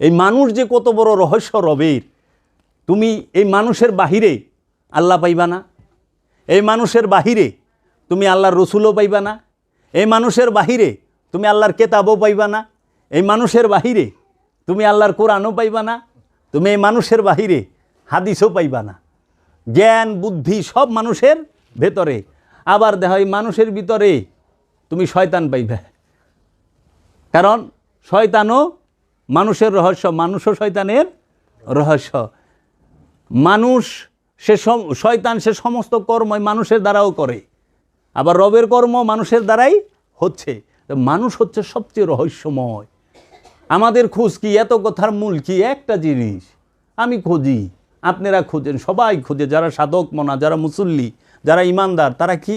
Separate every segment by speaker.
Speaker 1: এই মানুষ যে কত বড় রহস্য রবের, তুমি এই মানুষের বাহিরে আল্লাহ পাইবা না। এই মানুষের বাহিরে তুমি আল্লাহর রসুলও পাইবা না। এই মানুষের বাহিরে তুমি আল্লাহর কেতাবও পাইবা না। এই মানুষের বাহিরে তুমি আল্লাহর কোরআনও পাইবা না। তুমি এই মানুষের বাহিরে হাদিসও পাইবা না। জ্ঞান, বুদ্ধি সব মানুষের ভেতরে। আবার দেখ এই মানুষের ভিতরে তুমি শয়তান পাইবে। কারণ শয়তানও মানুষের রহস্য, মানুষও শয়তানের রহস্য। মানুষ সে শয়তান সে সমস্ত কর্মই মানুষের দ্বারাও করে। আবার রবের কর্ম মানুষের দ্বারাই হচ্ছে। মানুষ হচ্ছে সবচেয়ে রহস্যময়। আমাদের খোঁজ কি, এত কথার মূল কি, একটা জিনিস। আমি খুঁজি, আপনারা খুঁজেন, সবাই খুঁজে। যারা সাধক মনা, যারা মুসল্লি, যারা ইমানদার, তারা কি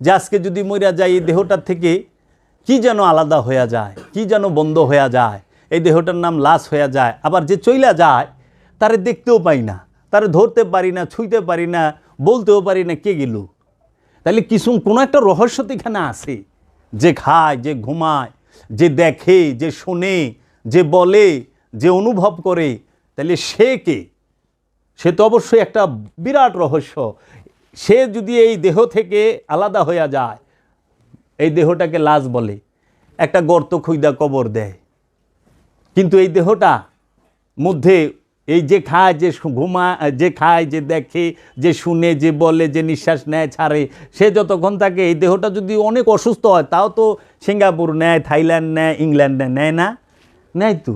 Speaker 1: যে আজকে যদি মরিয়া যায় এই দেহটার থেকে, কি যেন আলাদা হয়ে যায়, কি যেন বন্ধ হয়ে যায়। এই দেহটার নাম লাশ হয়ে যায়। আবার যে চইলা যায়, তারে দেখতেও পাই না, তারে ধরতে পারি না, ছুঁইতে পারি না, বলতেও পারি না কে গেল। তাহলে কিছু, কোনো একটা রহস্য এখানে আছে। যে খায়, যে ঘুমায়, যে দেখে, যে শোনে, যে বলে, যে অনুভব করে তাহলে সে কে? সে তো অবশ্যই একটা বিরাট রহস্য। সে যদি এই দেহ থেকে আলাদা হয়ে যায়, এই দেহটাকে লাশ বলে, একটা গর্ত খুইদা কবর দেয়। কিন্তু এই দেহটা মধ্যে এই যে খায়, যে ঘুমা যে খায়, যে দেখে, যে শুনে, যে বলে, যে নিঃশ্বাস নেয়, ছাড়ে, সে যতক্ষণ থাকে এই দেহটা যদি অনেক অসুস্থ হয়, তাও তো সিঙ্গাপুর নেয়, থাইল্যান্ড নেয়, ইংল্যান্ড নেয় নেয় না নেয় তো।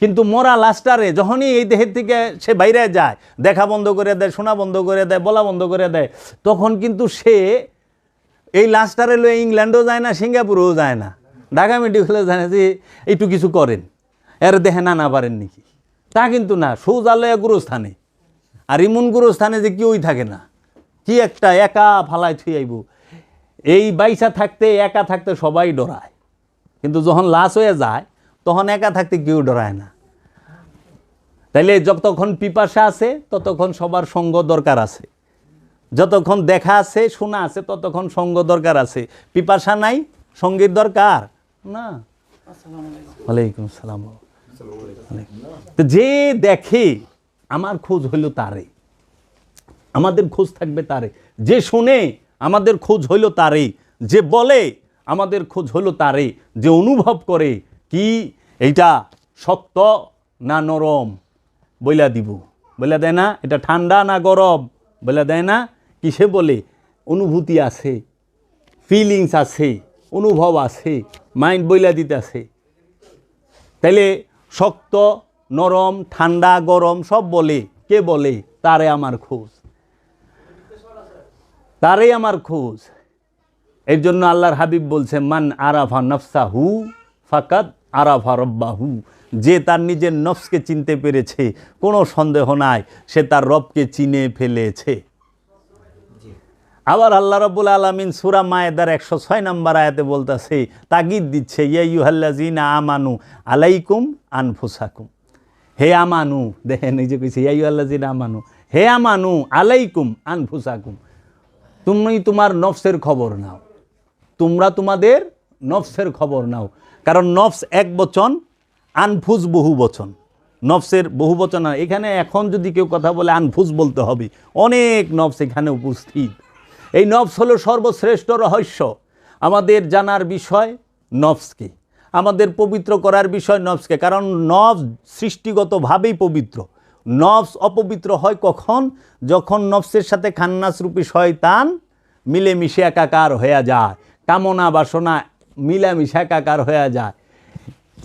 Speaker 1: কিন্তু মরা লাস্টারে যখনই এই দেহের থেকে সে বাইরে যায়, দেখা বন্ধ করে দেয়, শোনা বন্ধ করে দেয়, বলা বন্ধ করে দেয়, তখন কিন্তু সে এই লাস্টারে লয়ে ইংল্যান্ডও যায় না, সিঙ্গাপুরেও যায় না, ঢাকা মেডিকেলে যায় না যে একটু কিছু করেন। এর দেহে না না পারেন নাকি? তা কিন্তু না সৌজালয়া গুরুস্থানে। আর ইমন গুরুস্থানে যে কেউই থাকে না। কি একটা একা ফালায় থুই আইব। এই বাইসা থাকতে একা থাকতে সবাই ডরায়। কিন্তু যখন লাশ হয়ে যায় তখন একা থাকতে কেউ ডরায় না। তাইলে যতক্ষণ পিপাসা আছে ততক্ষণ সবার সঙ্গ দরকার আছে। যতক্ষণ দেখা আছে শোনা আছে ততক্ষণ সঙ্গ দরকার আছে। পিপাসা নাই সংগীত দরকার? না। ওয়ালাইকুম সালাম তো যে দেখে আমার খোঁজ হইল তারে। আমাদের খোঁজ থাকবে তারে। যে শোনে আমাদের খোঁজ হইল তারে। যে বলে আমাদের খোঁজ হইল তারে। যে অনুভব করে কি এইটা শক্ত না নরম? বইলা দিব। বইলা দেয় না? এটা ঠান্ডা না গরম? বইলা দেয় না? কিসে বলে? অনুভূতি আছে ফিলিংস আছে, অনুভব আছে মাইন্ড বইলা দিতে আছে তাইলে শক্ত, নরম, ঠান্ডা, গরম, সব বলে। কে বলে? তারে আমার খোঁজ। তারই আমার খোঁজ। এর জন্য আল্লাহর হাবিব বলছে মান আরাফা নফসা হু ফাকাত আরাফা রব্বাহু। যে তার নিজের নফসকে চিনতে পেরেছে, কোনো সন্দেহ নাই, সে তার রবকে চিনে ফেলেছে। আবার আল্লাহ রব্বুল আলমিন সুরা মায়েদার একশো ছয় নম্বর আয়াতে বলতেছে, তাগিদ দিচ্ছে ইয়াইহাল্লাজিনা আমানু আলাইকুম আনফুসাকুম। হে আমানু, দেখেন এই যে কইছে ইয়াইহাল্লাজিনা আমানু, হে আমানু আলাইকুম আনফুসাকুম। তুমি তোমার নফসের খবর নাও, তোমরা তোমাদের নফসের খবর নাও, কারণ নফস এক বচন আনফুজ বহু বচন। নফসের বহু বচন এখানে এখন যদি কেউ কথা বলে আনফুজ বলতে হবে, অনেক নফস এখানে উপস্থিত। এই নফস হলো সর্বশ্রেষ্ঠ রহস্য। আমাদের জানার বিষয় নফসকে। আমাদের পবিত্র করার বিষয় নফসকে। কারণ নফস সৃষ্টিগতভাবেই পবিত্র। নফস অপবিত্র হয় কখন? যখন নফসের সাথে খান্নাসরূপী শয়তান মিলেমিশে একাকার হয়ে যায়। কামনা বাসনা মিলামিশে একাকার হয়ে যায়।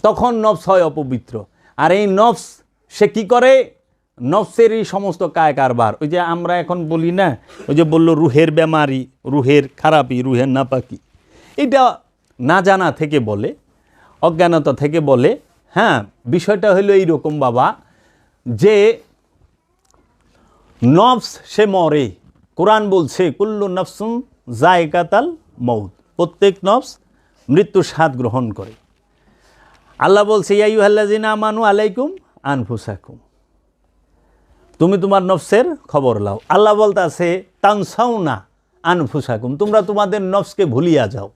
Speaker 1: তখন নফস হয় অপবিত্র। আর এই নফস সে কি করে? নফসেরই সমস্ত কায় কারবার ওই যে আমরা এখন বলি না, ওই যে বলল রুহের বেমারি, রুহের খারাপি, রুহের নাপাকি। এটা না জানা থেকে বলে, অজ্ঞানতা থেকে বলে হ্যাঁ বিষয়টা হলো এইরকম বাবা, যে নফস সে মরে। কোরআন বলছে, কুল্লু নফসুন জায়কাতাল মৌত প্রত্যেক নফস মৃত্যুর স্বাদ গ্রহণ করে। আল্লাহ বলছে ইয়াই আল্লাহ ইয়াইহাল্লাজিনা আমানু আলাইকুম আনফুসাকুম। তুমি তোমার নফসের খবর লাও। আল্লাহ বলতে আছে তানসাও না আনফুসাকুম, তোমরা তোমাদের নফসকে ভুলিয়া যাও।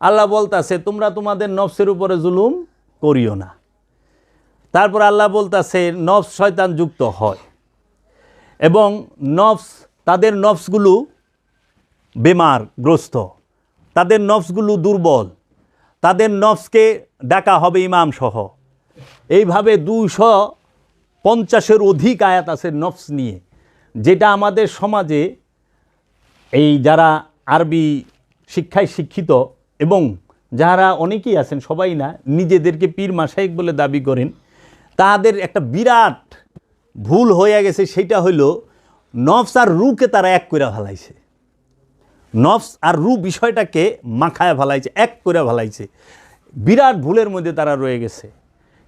Speaker 1: আল্লাহ বলতে আছে তোমরা তোমাদের নফসের উপরে জুলুম করিও না। তারপর আল্লাহ বলতেছে, নফস শয়তান যুক্ত হয়। এবং নফস, তাদের নফসগুলো বেমারগ্রস্ত তাদের নফসগুলো দুর্বল। তাদের নফসকে ডাকা হবে ইমাম সহ এইভাবে দুইশো পঞ্চাশের অধিক আয়াত আছে নফস নিয়ে, যেটা আমাদের সমাজে এই যারা আরবি শিক্ষায় শিক্ষিত এবং যারা অনেকেই আছেন, সবাই না, নিজেদেরকে পীর মাসাইক বলে দাবি করেন, তাদের একটা বিরাট ভুল হয়ে গেছে, সেটা হইল নফস আর রুকে তারা এক করে ফেলাইছে। নফস আর রু বিষয়টাকে মাখায় ফেলাইছে, এক করে ফেলাইছে। বিরাট ভুলের মধ্যে তারা রয়ে গেছে।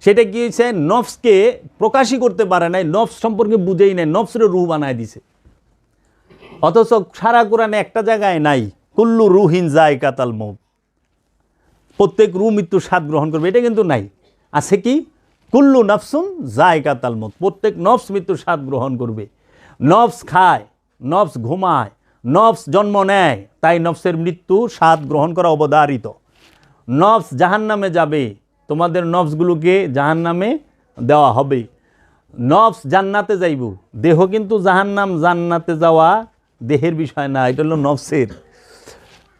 Speaker 1: সেটা কি হয়েছে? নফসকে প্রকাশই করতে পারে নাই, নফস সম্পর্কে বুঝেই নাই নফসের রুহ বানায় দিছে। অথচ সারা কোরআনে একটা জায়গায় নাই, কুল্লু রুহিন যায় কাতাল মৌত প্রত্যেক রু মৃত্যুর স্বাদ গ্রহণ করবে, এটা কিন্তু নাই। আছে কি? কুল্লু নফসুন যায় কাতাল মত প্রত্যেক নফস মৃত্যুর স্বাদ গ্রহণ করবে। নফস খায়, নফস ঘুমায়, নফস জন্ম নেয়, তাই নফসের মৃত্যু স্বাদ গ্রহণ করা অবধারিত। নফস জাহান নামে যাবে তোমাদের নফসগুলোকে জাহান নামে দেওয়া হবে। নফস জান্নাতে যাইব। দেহ কিন্তু জাহান্নাম, জান্নাতে যাওয়া দেহের বিষয় না, এটা হলো নফসের।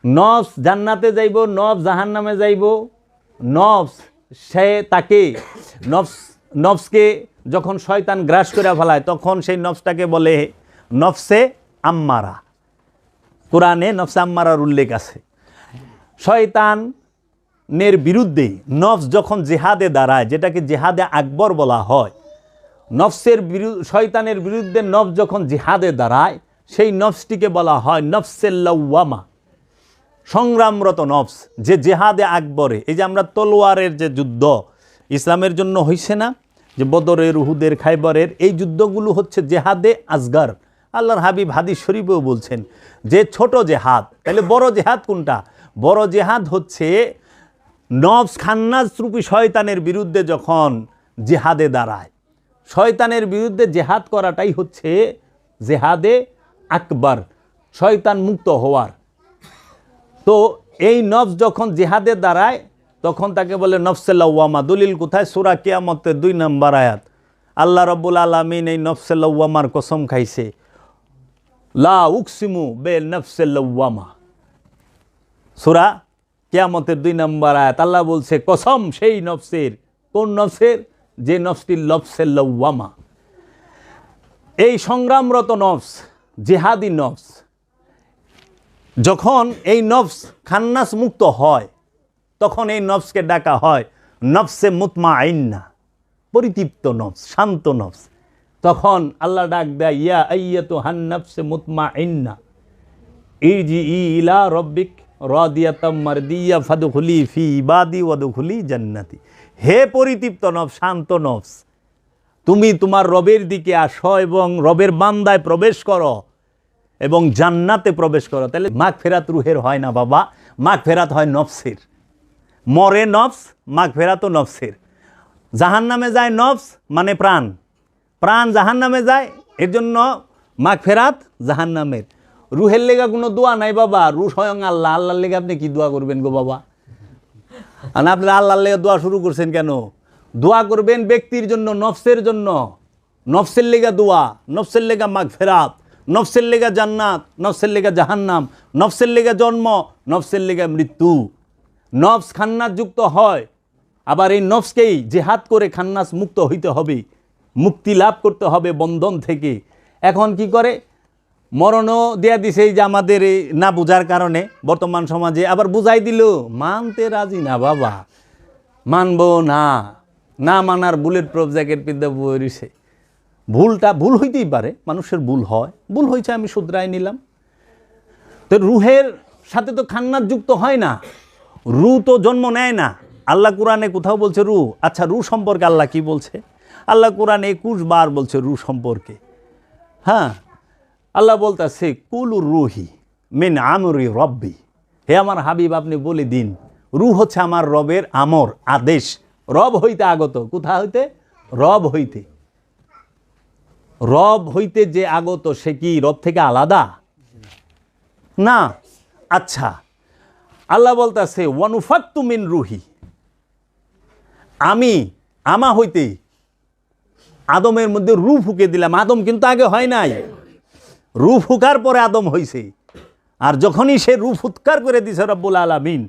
Speaker 1: নফস জান্নাতে যাইব, নফস জাহান্নামে যাইব। নফস সে তাকে, নফস, নফসকে যখন শয়তান গ্রাস করে ফেলায়, তখন সেই নফসটাকে বলে নফসে আম্মারা। কোরআনে নফসে আম্মারার উল্লেখ আছে। শয়তানের বিরুদ্ধে নফস যখন জেহাদে দাঁড়ায়, যেটাকে জেহাদে আকবর বলা হয়, নফসের বিরু- শয়তানের বিরুদ্ধে নফস যখন জেহাদে দাঁড়ায়, সেই নফসটিকে বলা হয় নফসেল্লাওয়ামা সংগ্রামরত নফস, যে জেহাদে আকবরে। এই যে আমরা তলোয়ারের যে যুদ্ধ, ইসলামের জন্য হইছে না? যে বদরের, উহুদের, খাইবরের, এই যুদ্ধগুলো হচ্ছে জেহাদে আজগার আল্লাহর হাবিব হাদিস শরীফেও বলছেন, যে ছোট জেহাদ, তাহলে বড় জেহাদ কোনটা? বড় জেহাদ হচ্ছে নফস খান্নাস রূপী শয়তানের বিরুদ্ধে যখন জেহাদে দাঁড়ায়, শয়তানের বিরুদ্ধে জেহাদ করাটাই হচ্ছে জেহাদে আকবর, শয়তান মুক্ত হওয়ার। তো এই নফস যখন জেহাদে দাঁড়ায়, তখন তাকে বলে নফসেল্লাওয়ামা দলিল কোথায়? সুরা কিয়ামতের দুই নম্বর আয়াত। আল্লাহ রব্বুল আলমিন এই নফসেল্লাওয়ামার কসম খাইছে। লা উকসিমু বে নফসেল্লাওয়ামা সুরা কিয়ামতের দুই নম্বর আয়াত, আল্লাহ বলছে, কসম সেই নফসের কোন নফসের? যে নফসটি লফসেল্লাওয়ামা এই সংগ্রামরত নফস, জেহাদি নফস, যখন এই নফস খান্নাস মুক্ত হয়, তখন এই নফসকে ডাকা হয় নফসে মুতমা আইন্না পরিতৃপ্ত নফস, শান্ত নফস। তখন আল্লাহ ডাক দেয়, ইয়া আইয়া তো হান নফসে মুতমা আইন্না ইজি ই ইলা রব্বিক রদিয়াতম মারদিয়া ফাদুখুলি ফি ইবাদি ওয়াদুখুলি জান্নাতি। হে পরিতৃপ্ত নফ শান্ত নফস, তুমি তোমার রবের দিকে আসো এবং রবের বান্দায় প্রবেশ করো এবং জান্নাতে প্রবেশ করো। তাহলে মাঘ ফেরাত রুহের হয় না বাবা মাঘ ফেরাত হয় নফসের। মরে নফস মাঘ ফেরাতও নফসের। জাহান নামে যায় নফস মানে প্রাণ। প্রাণ জাহান নামে যায় এর জন্য মাঘ ফেরাত জাহান নামের রুহের লেগা কোনো দোয়া নাই, বাবা। রু স্বয়ং আল্লাহ। আল্লাহর লেগে আপনি কি দোয়া করবেন গো বাবা? আর আপনি আল্লাহর লেগে দোয়া শুরু করছেন কেন? দোয়া করবেন ব্যক্তির জন্য, নফসের জন্য। নফসের লেগা দোয়া, নফসের লেগা মাঘ ফেরাত নফসের লেগা জান্নাত, নফসের লেগা জাহান্নাম, নফসের লেগা জন্ম, নফসের লেগা মৃত্যু। নফস খান্নাস যুক্ত হয়, আবার এই নফসকেই জেহাদ করে খান্নাস মুক্ত হইতে হবে। মুক্তি লাভ করতে হবে বন্ধন থেকে। এখন কি করে? মরণও দেয়া দিছে এই যে আমাদের এই না বোঝার কারণে বর্তমান সমাজে। আবার বুঝাই দিল, মানতে রাজি না বাবা, মানব না না মানার বুলেট প্রুফ জ্যাকেট পিদ্যা বইছে ভুলটা ভুল হইতেই পারে, মানুষের ভুল হয়। ভুল হয়েছে আমি শুধরাই নিলাম। তো রুহের সাথে তো খান্নাত যুক্ত হয় না। রু তো জন্ম নেয় না। আল্লাহ কোরআনে কোথাও বলছে রু? আচ্ছা রু সম্পর্কে আল্লাহ কি বলছে? আল্লাহ কোরআনে একুশ বার বলছে রু সম্পর্কে। হ্যাঁ আল্লাহ বলতেছে কুলুর রুহি মিন আমরি রব্বি। হে আমার হাবিব, আপনি বলে দিন রু হচ্ছে আমার রবের আমর, আদেশ। রব হইতে আগত, কোথা হইতে? রব হইতে। রব হইতে যে আগত, সে কি রব থেকে আলাদা? না। আচ্ছা আল্লাহ বলতেছে ওয়ানুফাত্তু মিন রুহি। আমি আমা হইতে আদমের মধ্যে রু ফুকে দিলাম। আদম কিন্তু আগে হয় নাই। রু ফুকার পরে আদম হয়েছে আর যখনই সে রু ফুৎকার করে দিছে রব্বুল আলামিন,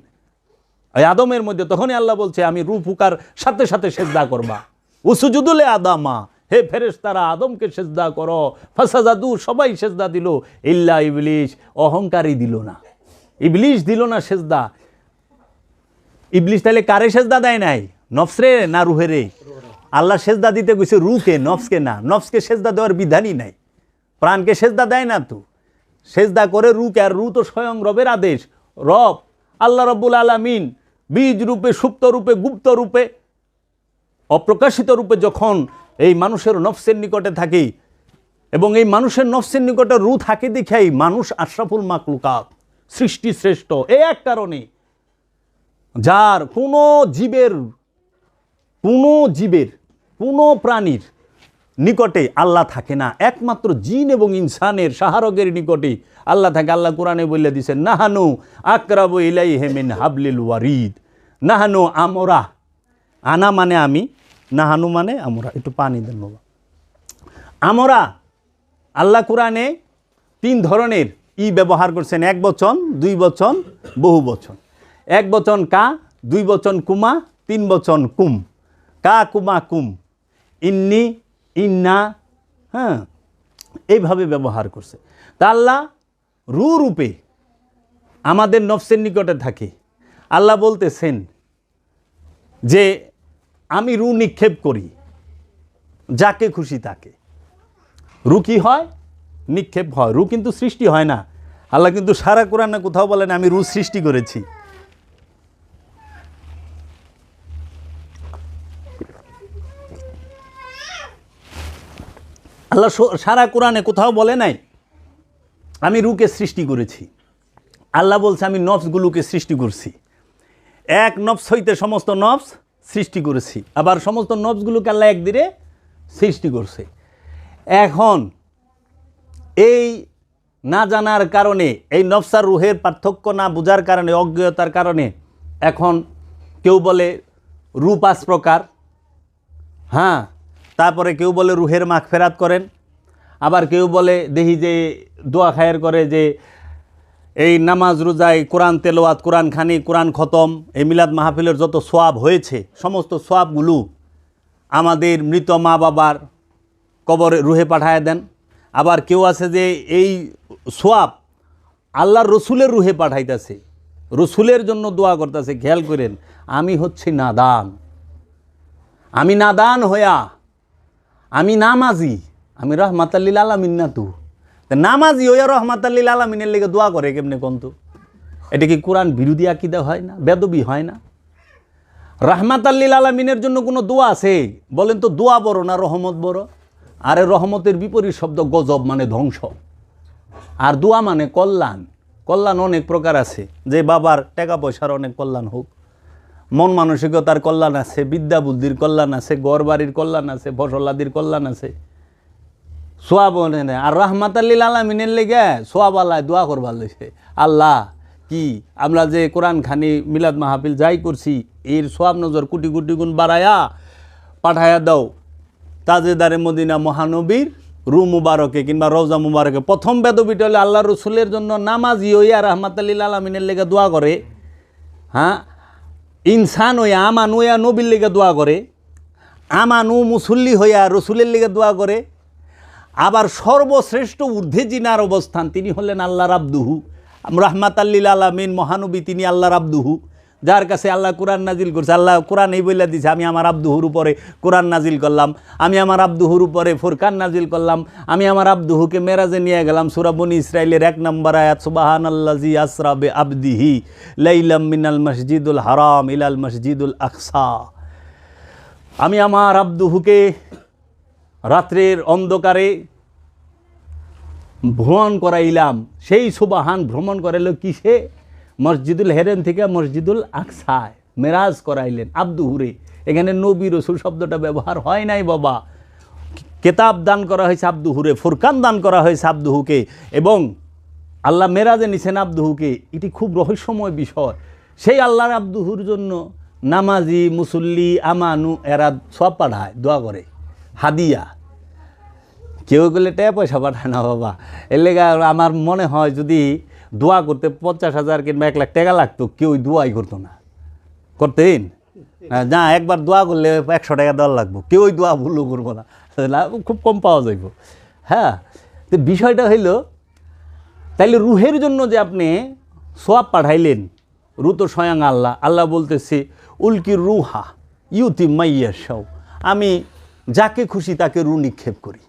Speaker 1: ওই আদমের মধ্যে তখনই আল্লাহ বলছে, আমি রু ফুকার সাথে সাথে সেজদা করবা। উসুজুদুলে আদামা, হে ফেরেশতারা, আদমকে সেজদা করো। ফাসাজাদু, সবাই সেজদা দিল। ইল্লা ইবলিশ, অহংকারই দিল না। ইবলিশ দিল না সেজদা। ইবলিশ তাহলে কারে সেজদা দেয় নাই? নফসরে না রুহেরে? আল্লাহ সেজদা দিতে গেছে রুকে নফসকে না। নফসকে সেজদা দেওয়ার বিধানই নাই। প্রাণকে সেজদা দেয় না তো। সেজদা করে রুকে আর রু তো স্বয়ং রবের আদেশ। রব, আল্লাহ রব্বুল আলামিন বীজ রূপে, সুপ্ত রূপে, গুপ্ত রূপে, অপ্রকাশিত রূপে যখন এই মানুষের নফসের নিকটে থাকে, এবং এই মানুষের নফসের নিকটে রু থাকে দেখেই মানুষ আশরাফুল মাকলুকাত সৃষ্টি শ্রেষ্ঠ এই এক কারণে। যার কোনো জীবের কোনো জীবের, কোনো প্রাণীর নিকটে আল্লাহ থাকে না। একমাত্র জিন এবং ইনসানের সাহারগের নিকটে আল্লাহ থাকে। আল্লাহ কোরআনে বলে দিছে, নাহানু আকরাবু ইলাই হেমিন হাবলিল ওয়ারিদ। নাহানু আমরা। আনা মানে আমি। নাহানু মানে আমরা। একটু পানি দেন বাবা। আমরা। আল্লাহ কোরআনে তিন ধরনের ই ব্যবহার করছেন। এক বচন, দুই বচন, বহু বচন। এক বচন কা, দুই বচন কুমা, তিন বচন কুম। কা কুমা কুম। ইন্নি ইন্না হ্যাঁ এইভাবে ব্যবহার করছে। তা আল্লাহ রু রূপে আমাদের নফসের নিকটে থাকে। আল্লাহ বলতেছেন যে, আমি রু নিক্ষেপ করি, যাকে খুশি তাকে। রু কি হয়? নিক্ষেপ হয়। রু কিন্তু সৃষ্টি হয় না। আল্লাহ কিন্তু সারা কোরআনে কোথাও বলেন, আমি রু সৃষ্টি করেছি। আল্লাহ সারা কোরআনে কোথাও বলে নাই, আমি রুকে সৃষ্টি করেছি। আল্লাহ বলছে, আমি নফসগুলোকে সৃষ্টি করছি। এক নফস হইতে সমস্ত নফস সৃষ্টি করেছি। আবার সমস্ত নফসগুলোকে আল্লাহ একদিনে সৃষ্টি করছে। এখন এই না জানার কারণে, এই নফসার রুহের পার্থক্য না বোঝার কারণে, অজ্ঞতার কারণে এখন কেউ বলে রূ পাঁচ প্রকার। হ্যাঁ তারপরে কেউ বলে রুহের মাখ ফেরাত করেন, আবার কেউ বলে দেখি যে দোয়া খায়ের করে যে এই নামাজ রোজায় কোরআন তেলোয়াত কোরআন খানি, কোরআন খতম, এই মিলাদ মাহফিলের যত সোয়াব হয়েছে, সমস্ত সোয়াবগুলো আমাদের মৃত মা বাবার কবরে রুহে পাঠায় দেন। আবার কেউ আছে যে এই সোয়াব আল্লাহর রসুলের রুহে পাঠাইতেছে, রসুলের জন্য দোয়া করতেছে, খেয়াল করেন, আমি হচ্ছি নাদান। আমি নাদান হইয়া আমি নামাজি, আমি রহমাতাল্লিল আলামিন না তু। তা নামাজি হইয়া রহমাতাল্লিল আলামিনের লেগে দোয়া করে কেমনে কন্তু এটা কি কোরআন বিরোধী আকিদা হয় না, বেদবি হয় না? রাহমাত আল্লিল আলমিনের জন্য কোনো দোয়া আছে? বলেন তো দোয়া বড় না রহমত বড়? আরে রহমতের বিপরীত শব্দ গজব মানে ধ্বংস। আর দোয়া মানে কল্যাণ। কল্যাণ অনেক প্রকার আছে। যে বাবার টাকা পয়সার অনেক কল্যাণ হোক। মন মানসিকতার কল্যাণ আছে, বিদ্যা বুদ্ধির কল্যাণ আছে, গড় বাড়ির কল্যাণ আছে ফসলাদির কল্যাণ আছে। সোয়াব আর রহমাত আল্লিল আলমিনের লেগে সোয়াব আল্লাহ দোয়া করবার লইছে আল্লাহ, কি? আমরা যে কোরআন খানি মিলাদ মাহফিল যাই করছি, এর সোয়াব নজর কোটি কোটি গুণ বাড়ায়া পাঠায়া দাও। তাজেদারে মদিনা মহানবীর রু মুবারকে কিংবা রওজা মুবারকে। প্রথম বেদবিটা হলে আল্লাহ রসুলের জন্য নামাজি হইয়া রহমাত আল্লিল আলমিনের লেগে দোয়া করে। হ্যাঁ? ইনসান হইয়া আমান হইয়া নবীর লেগে দোয়া করে, আমানু মুসল্লি হইয়া রসুলের লেগে দোয়া করে, আবার সর্বশ্রেষ্ঠ ঊর্ধ্বে জিনার অবস্থান তিনি হলেন আল্লাহ রাবদুহু। রহমাত আল্লিল আলমিন, মহানবী তিনি আল্লাহ রাবদুহু। যার কাছে আল্লাহ কোরআন নাজিল করছে, আল্লাহ কোরআন এই বইলা দিছে, আমি আমার আব্দুহুর উপরে কোরআন নাজিল করলাম, আমি আমার আব্দুহুর উপরে ফুরকান নাজিল করলাম, আমি আমার আব্দুহুকে মেরাজে নিয়ে গেলাম সুরাবনি ইসরায়েলের এক নম্বর আয়াত সুবাহান আল্লাজি আসরাবে আবদিহি লাইলাম মিনাল মসজিদুল হারাম ইলাল মসজিদুল আকসা। আমি আমার আব্দুহুকে রাত্রের অন্ধকারে ভ্রমণ করাইলাম, সেই সুবাহান ভ্রমণ করাইল কিসে? মসজিদুল হেরেন থেকে মসজিদুল আকসায় মেরাজ করাইলেন আব্দুহুরে এখানে নবী রসুল শব্দটা ব্যবহার হয় নাই বাবা। কেতাব দান করা হয়েছে আব্দুহুরে ফুরকান দান করা হয়েছে আব্দুহুকে এবং আল্লাহ মেরাজে নিছেন আব্দুহুকে এটি খুব রহস্যময় বিষয়। সেই আল্লাহর আব্দুহুর জন্য নামাজি, মুসল্লি, আমানু এরা সব পাঠায়, দোয়া করে। হাদিয়া। কেউ গেলে টাকা পয়সা পাঠায় না বাবা। এর লেগে আমার মনে হয় যদি দোয়া করতে পঞ্চাশ হাজার কিংবা এক লাখ টাকা লাগতো, কেউ দোয়াই করতো না। করতেন? না, একবার দোয়া করলে একশো টাকা দেওয়ার লাগবো কেউই দোয়া ভুলও করব না। খুব কম পাওয়া যাইব। হ্যাঁ তো বিষয়টা হইল, তাইলে রুহের জন্য যে আপনি সোয়াব পাঠাইলেন, রু তো স্বয়ং আল্লাহ। আল্লাহ বলতেছে, উল্কি রুহা ইউতি মাইয়া সাও আমি যাকে খুশি তাকে রু নিক্ষেপ করি।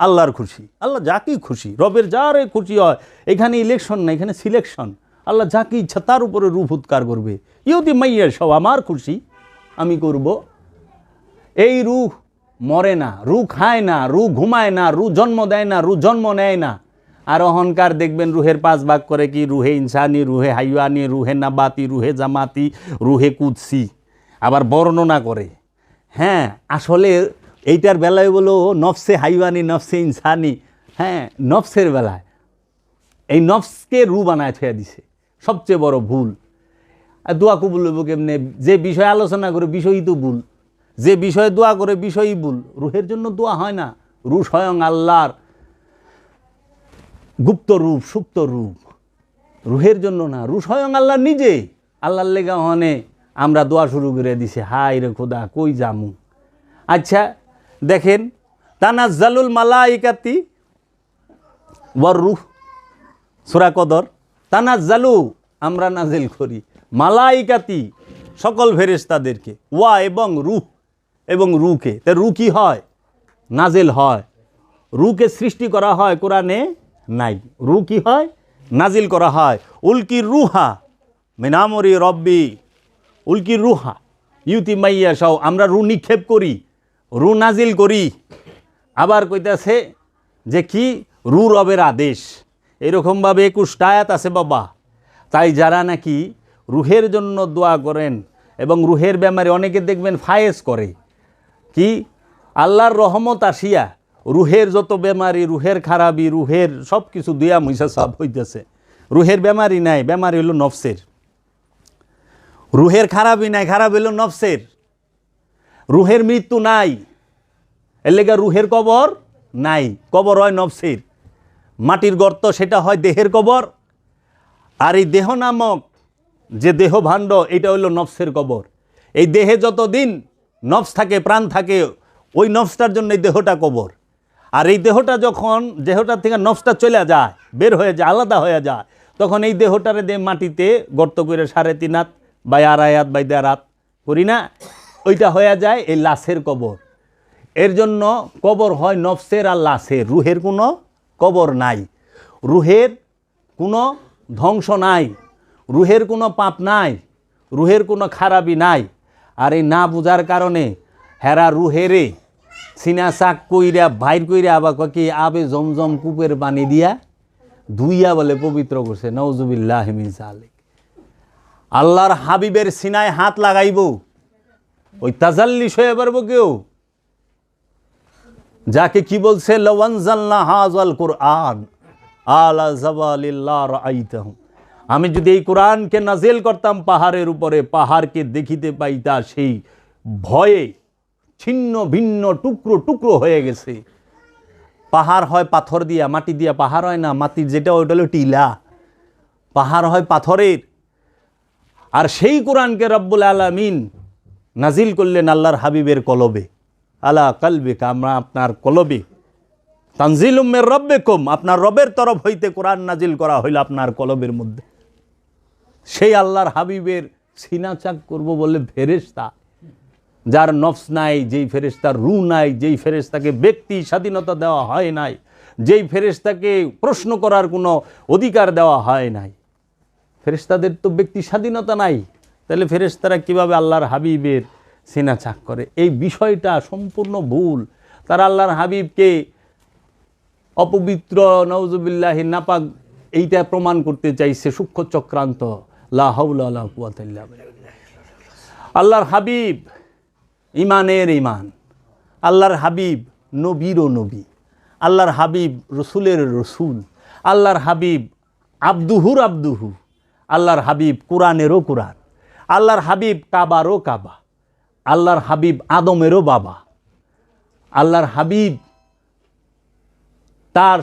Speaker 1: আল্লাহর খুশি। আল্লাহ যাকেই খুশি, রবের যারে খুশি হয়, এখানে ইলেকশন না, এখানে সিলেকশন আল্লাহ যাকে ইচ্ছা তার উপরে রূপ উৎকার করবে। ইউতি মাইয়া সব, আমার খুশি, আমি করব। এই রুহ মরে না রু খায় না রু ঘুমায় না রু জন্ম দেয় না রু জন্ম নেয় না। আর অহংকার দেখবেন রুহের পাঁচ ভাগ করে কি, রুহে ইনসানি, রুহে হাইওয়ানি, রুহে নাবাতি, রুহে জামাতি, রুহে কুৎসি আবার বর্ণনা করে। হ্যাঁ আসলে এইটার বেলায় বলো, নফসে হাইওয়ানি, নফসে ইনসানি হ্যাঁ নফসের বেলায়। এই নফসকে রু বানায় থুয়া দিছে। সবচেয়ে বড় ভুল। আর দোয়া কবুল কেমনে? যে বিষয়ে আলোচনা করে বিষয়ই তো ভুল। যে বিষয়ে দোয়া করে বিষয়ই ভুল। রুহের জন্য দোয়া হয় না। রু স্বয়ং আল্লাহর গুপ্ত রূপ, সুপ্ত রূপ। রুহের জন্য না, রু স্বয়ং আল্লাহ নিজে। আল্লাহর লেগা হনে আমরা দোয়া শুরু করে দিছে হাই রে খোদা, কই জামু আচ্ছা দেখেন, তানাজ্জালুল মালাইকাতি ওয়ার রুহ, সুরা কদর, তানাজ্জালু, আমরা নাজেল করি, মালাইকাতি সকল ফেরেশতাদেরকে, ওয়া এবং রুহ এবং রুকে। তা রু কি হয়? নাজেল হয়। রুকে সৃষ্টি করা হয় কোরআনে নাই। রু কি হয়? নাজিল করা হয়। উল্কি রুহা মিনামরি রব্বি, উল্কি রুহা, ইউতি মাইয়া সহ আমরা রু নিক্ষেপ করি। রু নাজিল করি। আবার কইতাছে যে কি? রু রবের আদেশ। এরকমভাবে একুশটা আয়াত আছে বাবা। তাই যারা নাকি রুহের জন্য দোয়া করেন এবং রুহের ব্যামারে অনেকে দেখবেন ফায়েজ করে। কি? আল্লাহর রহমত আসিয়া রুহের যত বেমারি রুহের খারাপি, রুহের সব কিছু দুয়া মুইসা সব হইতেছে। রুহের বেমারি নাই বেমারি হলো নফসের। রুহের খারাপই নাই, খারাপ হইল নফসের। রুহের মৃত্যু নাই। এর লেগে রুহের কবর নাই। কবর হয় নফসের মাটির গর্ত সেটা হয় দেহের কবর। আর এই দেহ নামক যে দেহ ভাণ্ড, এটা হইল নফসের কবর। এই দেহে যতদিন নফস থাকে, প্রাণ থাকে, ওই নফসটার জন্য এই দেহটা কবর। আর এই দেহটা যখন দেহটার থেকে নফসটা চলে যায়, বের হয়ে যায়, আলাদা হয়ে যায়, তখন এই দেহটারে দিয়ে মাটিতে গর্ত করে সাড়ে তিন হাত বা আড়াই হাত বা দেড় হাত করি না। ওইটা হয়ে যায় এই লাশের কবর। এর জন্য কবর হয় নফসের আর লাশের। রুহের কোনো কবর নাই। রুহের কোনো ধ্বংস নাই। রুহের কোনো পাপ নাই। রুহের কোনো খারাপি নাই। আর এই না বুঝার কারণে হেরা রুহেরে সিনা শাক কইরা ভাইর কইরা আবার কি আবে জমজম কূপের পানি দিয়া ধুইয়া বলে পবিত্র করছে। নওজুবিল্লাহ জালিক আল্লাহর হাবিবের সিনায় হাত লাগাইব। ওই তাজাল্লিশ হয়ে পারব কেউ? যাকে কি বলছে কোরআন, আলা আমি যদি এই কোরআনকে নাজেল করতাম, পাহাড়ের উপরে, পাহাড়কে দেখিতে পাইতা সেই ভয়ে ছিন্ন ভিন্ন টুকরো টুকরো হয়ে গেছে। পাহাড় হয় পাথর দিয়া, মাটি দিয়া পাহাড় হয় না মাটির যেটা ওইটা হলো টিলা। পাহাড় হয় পাথরের। আর সেই কোরআনকে রব্বুল আলামিন নাজিল করলেন আল্লাহর হাবিবের কলবে। আলা কালবে আমরা আপনার কলবে। তানজিল উম্মের রব্বে কম আপনার রবের তরফ হইতে কোরআন নাজিল করা হইল আপনার কলবের মধ্যে। সেই আল্লাহর হাবিবের সিনা করব বলে ফেরেশতা, যার নফস নাই, যেই ফেরেশতার রু নাই, যেই ফেরেশতাকে ব্যক্তি স্বাধীনতা দেওয়া হয় নাই, যেই ফেরেশতাকে প্রশ্ন করার কোনো অধিকার দেওয়া হয় নাই। ফেরেশতাদের তো ব্যক্তি স্বাধীনতা নাই। তাহলে ফেরেশতারা কীভাবে আল্লাহর হাবিবের সিনা চাক করে? এই বিষয়টা সম্পূর্ণ ভুল। তারা আল্লাহর হাবিবকে অপবিত্র নওজুবিল্লাহি নাপাক, এইটা প্রমাণ করতে চাইছে সূক্ষ্ম চক্রান্ত। লা হাওলা ওয়ালা কুওয়াতা ইল্লা বিল্লাহ। আল্লাহর হাবিব ইমানের ইমান। আল্লাহর হাবিব নবীরও নবী। আল্লাহর হাবিব রসুলের রসুল। আল্লাহর হাবিব আব্দুহুর আব্দুহু। আল্লাহর হাবিব কোরআনেরও কোরআন। আল্লাহর হাবিব কাবারও কাবা, আল্লাহর হাবিব আদমেরও বাবা। আল্লাহর হাবিব তার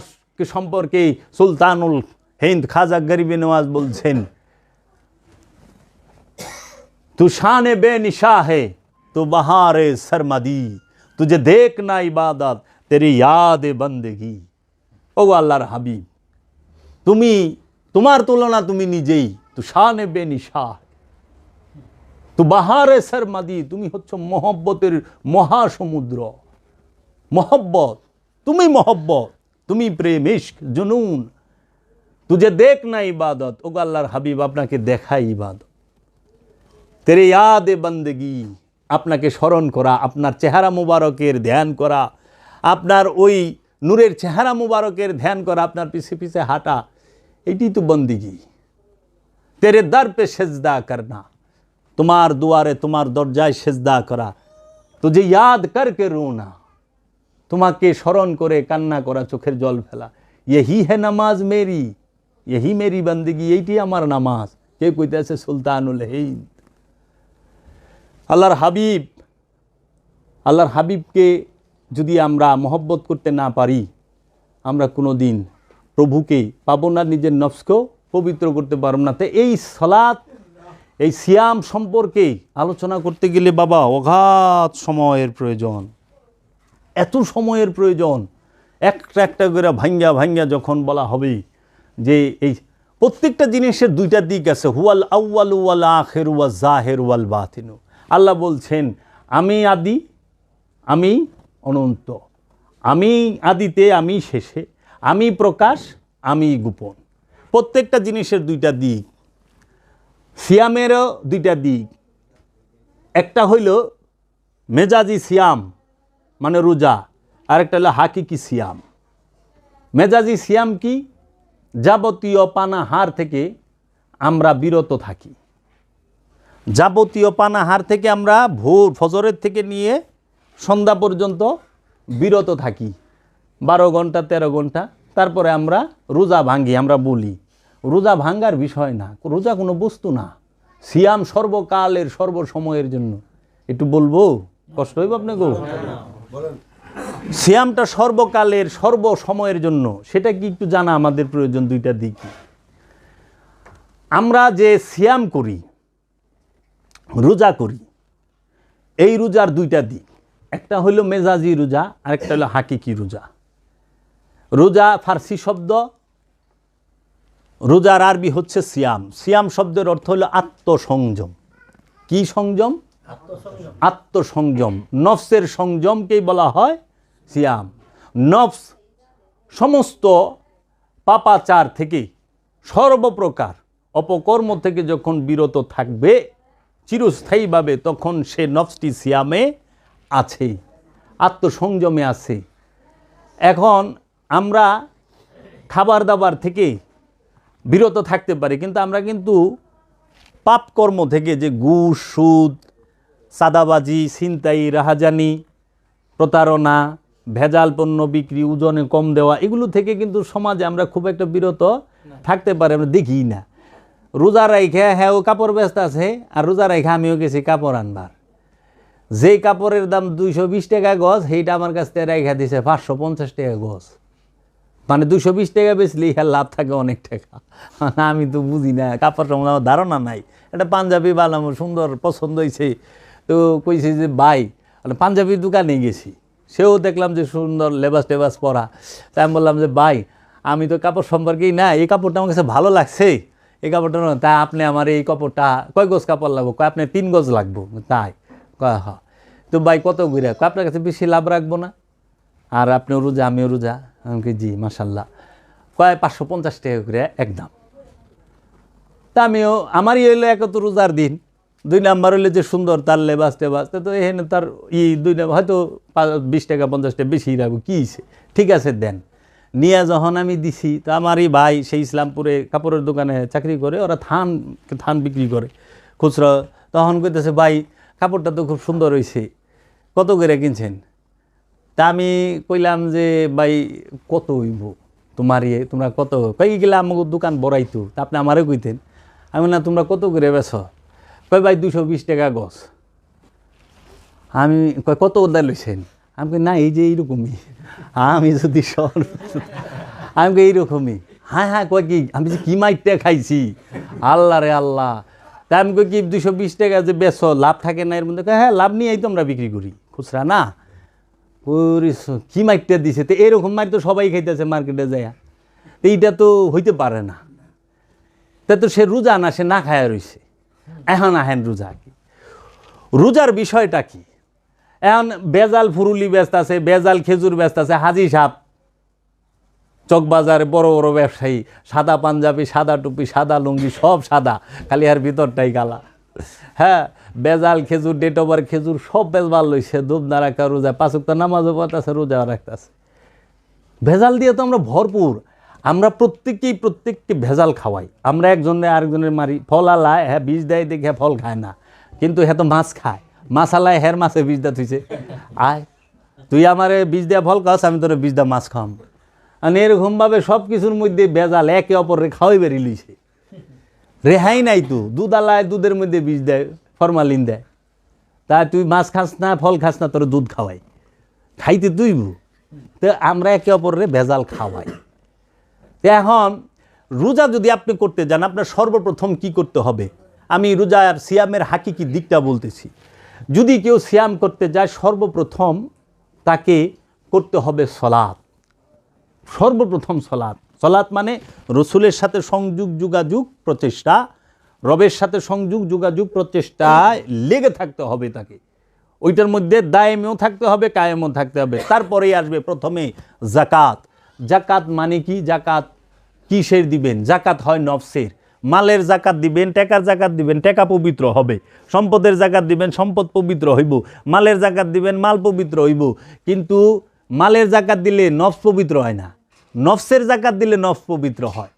Speaker 1: সম্পর্কে সুলতানুল হিন্দ খাজা গরিবে নওয়াজ বলছেন, তুষানে বে নিশা হে তো বাহারে শর্মাদি তুঝে দেখ না ইবাদত, তেরি ইয়াদে বন্দেগি। ও আল্লাহর হাবিব, তুমি, তোমার তুলনা তুমি নিজেই, তুষানে বে নিশা তু বাহারে সরমাদি তুমি হচ্ছ মহব্বতের মহাসমুদ্র। মহব্বত, তুমি মহব্বত, তুমি প্রেম ইশক জুনুন তুঝে দেখ না ইবাদত ও আল্লাহর হাবিব আপনাকে দেখাই ইবাদত। তেরে ইয়াদে বন্দগি, আপনাকে স্মরণ করা, আপনার চেহারা মুবারকের ধ্যান করা, আপনার ওই নূরের চেহারা মুবারকের ধ্যান করা, আপনার পিছে পিছে হাঁটা, এটি তো বন্দিগি। তেরে দর পে সেজদা করনা। তোমার দুয়ারে তোমার দরজায় সেজদা করা। তো যে ইয়াদ করকে রুনা? তোমাকে স্মরণ করে কান্না করা, চোখের জল ফেলা। এহি হে নামাজ মেরি, এহি মেরি বন্দিগি, এইটি আমার নামাজ। কে কইতেছে? সুলতানুল হিন্দ। আল্লাহর হাবিব, আল্লাহর হাবিবকে যদি আমরা মহব্বত করতে না পারি, আমরা কোনো দিন প্রভুকে পাবো না, নিজের নফসকেও পবিত্র করতে পারব না। তো এই সলাৎ এই সিয়াম সম্পর্কে আলোচনা করতে গেলে বাবা, অগাধ সময়ের প্রয়োজন। এত সময়ের প্রয়োজন, একটা একটা করে ভাঙ্গা ভাঙ্গা যখন বলা হবে যে এই প্রত্যেকটা জিনিসের দুইটা দিক আছে, হুয়াল আউয়াল ওয়াল আখের ওয়া জাহের ওয়াল বাতিনু। আল্লাহ বলছেন, আমি আদি, আমি অনন্ত। আমি আদিতে, আমি শেষে। আমি প্রকাশ, আমি গোপন। প্রত্যেকটা জিনিসের দুইটা দিক। সিয়ামেরও দুইটা দিক। একটা হইল মেজাজি সিয়াম মানে রোজা আরেকটা হলো হাকিকি সিয়াম। মেজাজি সিয়াম কি? যাবতীয় পানাহার থেকে আমরা বিরত থাকি। যাবতীয় পানাহার থেকে আমরা ভোর ফজরের থেকে নিয়ে সন্ধ্যা পর্যন্ত বিরত থাকি। বারো ঘণ্টা, তেরো ঘণ্টা, তারপরে আমরা রোজা ভাঙ্গি আমরা বলি। রোজা ভাঙ্গার বিষয় না, রোজা কোনো বস্তু না। সিয়াম সর্বকালের সর্বসময়ের জন্য। একটু বলব? কষ্ট হইব আপনাকে? সিয়ামটা সর্বকালের সর্বসময়ের জন্য। সেটা কি একটু জানা আমাদের প্রয়োজন দুইটা দিক। আমরা যে সিয়াম করি, রোজা করি, এই রোজার দুইটা দিক। একটা হলো মেজাজি রোজা, আরেকটা হলো হাকিকি রোজা। রোজা ফার্সি শব্দ রোজার আরবি হচ্ছে সিয়াম। সিয়াম শব্দের অর্থ হলো আত্মসংযম। কি সংযম? আত্মসংযম। নফসের সংযমকেই বলা হয় সিয়াম। নফস সমস্ত পাপাচার থেকে সর্বপ্রকার অপকর্ম থেকে যখন বিরত থাকবে, চিরস্থায়ীভাবে তখন সে নফসটি সিয়ামে আছে, আত্মসংযমে আছে। এখন আমরা খাবার দাবার থেকে বিরত থাকতে পারি কিন্তু আমরা কিন্তু পাপকর্ম থেকে যে ঘুষ সুদ সাদাবাজি ছিনতাই রাহাজানি প্রতারণা ভেজাল পণ্য বিক্রি ওজনে কম দেওয়া এগুলো থেকে কিন্তু সমাজে আমরা খুব একটা বিরত থাকতে পারি আমরা দেখি না। রোজা রাইখে হ্যাঁ ও কাপড় ব্যস্ত আছে আর রোজা রাইখে আমিও গেছি কাপড় আনবার। যেই কাপড়ের দাম দুইশো বিশ টাকা গজ সেইটা আমার কাছ থেকে রাইখা দিছে পাঁচশো পঞ্চাশ টাকা গজ। মানে দুশো বিশ টাকা বেচলে হ্যাঁ লাভ থাকে অনেক টাকা। মানে আমি তো বুঝি না, কাপড় সম্বন্ধে আমার ধারণা নাই। একটা পাঞ্জাবি বানাম সুন্দর পছন্দ হয়েছে তো কইছে যে, ভাই মানে পাঞ্জাবির দোকানে গেছি। সেও দেখলাম যে সুন্দর লেবাস টেবাস পরা। তাই আমি বললাম যে, ভাই, আমি তো কাপড় সম্পর্কেই না, এই কাপড়টা আমার কাছে ভালো লাগছে। এই কাপড়টা না, তা আপনি আমার এই কাপড়টা কয় গজ কাপড় লাগবো? কয় আপনি তিন গজ লাগবো। তাই, কয় হ তো ভাই, কত ঘুরে আপনার কাছে বেশি লাভ রাখব না। আর আপনিও রোজা, আমিও রোজা। আমাকে জি মাসাল্লাহ কয়, পাঁচশো পঞ্চাশ টাকা করে একদম। তা আমিও, আমারই হইল এক তো রোজার দিন। দুই নাম্বার হইলে যে সুন্দর, তার লেবাস টেবাস। তা এখানে তার ই দুই নাম্বার, হয়তো বিশ টাকা, পঞ্চাশ টাকা বেশি রাখব কী? ঠিক আছে, দেন। নিয়ে যখন আমি দিছি, তো আমারই ভাই, সেই ইসলামপুরে কাপড়ের দোকানে চাকরি করে, ওরা থান থান বিক্রি করে, খুচরো। তখন কইতেছে, ভাই, কাপড়টা তো খুব সুন্দর হয়েছে কত করে কিনছেন? তা আমি কইলাম যে ভাই কত হইব? তোমার ইয়ে তোমরা কত? কই গেলে আমাকে দোকান বড়াইতো তা আপনি আমারে কইতেন। আমি না তোমরা কত করে বেছ কই ভাই দুশো বিশ টাকা গছ। আমি কয় কত ওদা লইছেন? আমি কই, না এই যে এইরকমই। আমি যদি সর আমি কই, এইরকমই। হ্যাঁ হ্যাঁ কয় কি আমি যে কি মাইটটা খাইছি? আল্লাহ রে আল্লাহ। তা আমি কই কি দুশো বিশ টাকা যে বেশ লাভ থাকে না? এর মধ্যে হ্যাঁ লাভ নিয়েই তো আমরা বিক্রি করি। খুচরা না। কি মাইটটা দিছে? তো এরকম মাইট তো সবাই খাইতেছে মার্কেটে যায় তো এইটা তো হইতে পারে না। তা তো সে রোজা না, সে না খায়া রইছে। এখন আহেন রোজা কি? রোজার বিষয়টা কি? এখন বেজাল ফুরুলি ব্যস্ত আছে, বেজাল খেজুর ব্যস্ত আছে, হাজি সাপ চকবাজারে বড় বড় ব্যবসায়ী, সাদা পাঞ্জাবি, সাদা টুপি, সাদা লুঙ্গি, সব সাদা, খালি আর ভিতরটাই কালা। হ্যাঁ বেজাল খেজুর ডেট ওভার খেজুর সব বেজবাল লইছে দুধ না রাখা রোজা পাঁচক নামাজও পড়তেছে, রোজা রাখতেছে। ভেজাল দিয়ে তো আমরা ভরপুর। আমরা প্রত্যেককেই প্রত্যেককে ভেজাল খাওয়াই। আমরা একজনের আরেকজনের মারি, ফল আলায় হ্যাঁ বীজ দেয়, দেখে ফল খায় না। কিন্তু হ্যাঁ তো মাছ খায়। মাছ আলায় হ্যার মাছে বীজ দা তুইছে আয়, তুই আমারে বীজ দেয়া ফল খাস আমি তোর বীজ দা মাছ খাম আর এরকমভাবে সব কিছুর মধ্যে ভেজাল একে অপরে খাওয়াই বেরিয়ে লইছে রেহাই নাই তু। দুধ আলায় দুধের মধ্যে বীজ দেয়, ফরমালিন দেয়। তা তুই মাছ খাস না, ফল খাস না, তোর দুধ খাওয়াই। খাইতে তুইব। তো আমরা একে অপরের ভেজাল খাওয়াই। এখন রোজা যদি আপনি করতে যান, আপনার সর্বপ্রথম কি করতে হবে? আমি রোজার সিয়ামের হাকিকি দিকটা বলতেছি। যদি কেউ সিয়াম করতে যায়, সর্বপ্রথম তাকে করতে হবে সলাৎ। সর্বপ্রথম সলাৎ। সলাৎ মানে রসুলের সাথে সংযোগ, যোগাযোগ, প্রচেষ্টা। রবের সাথে সংযোগ, যোগাযোগ প্রচেষ্টায় লেগে থাকতে হবে তাকে। ওইটার মধ্যে দায়েমেও থাকতে হবে, কায়েমও থাকতে হবে। তারপরেই আসবে প্রথমে জাকাত। জাকাত মানে কি? জাকাত কিসের দিবেন? জাকাত হয় নফসের। মালের জাকাত দিবেন, টাকার জাকাত দিবেন, টাকা পবিত্র হবে। সম্পদের জাকাত দিবেন, সম্পদ পবিত্র হইব। মালের জাকাত দিবেন, মাল পবিত্র হইব। কিন্তু মালের জাকাত দিলে নফস পবিত্র হয় না। নফসের জাকাত দিলে নফ পবিত্র হয়।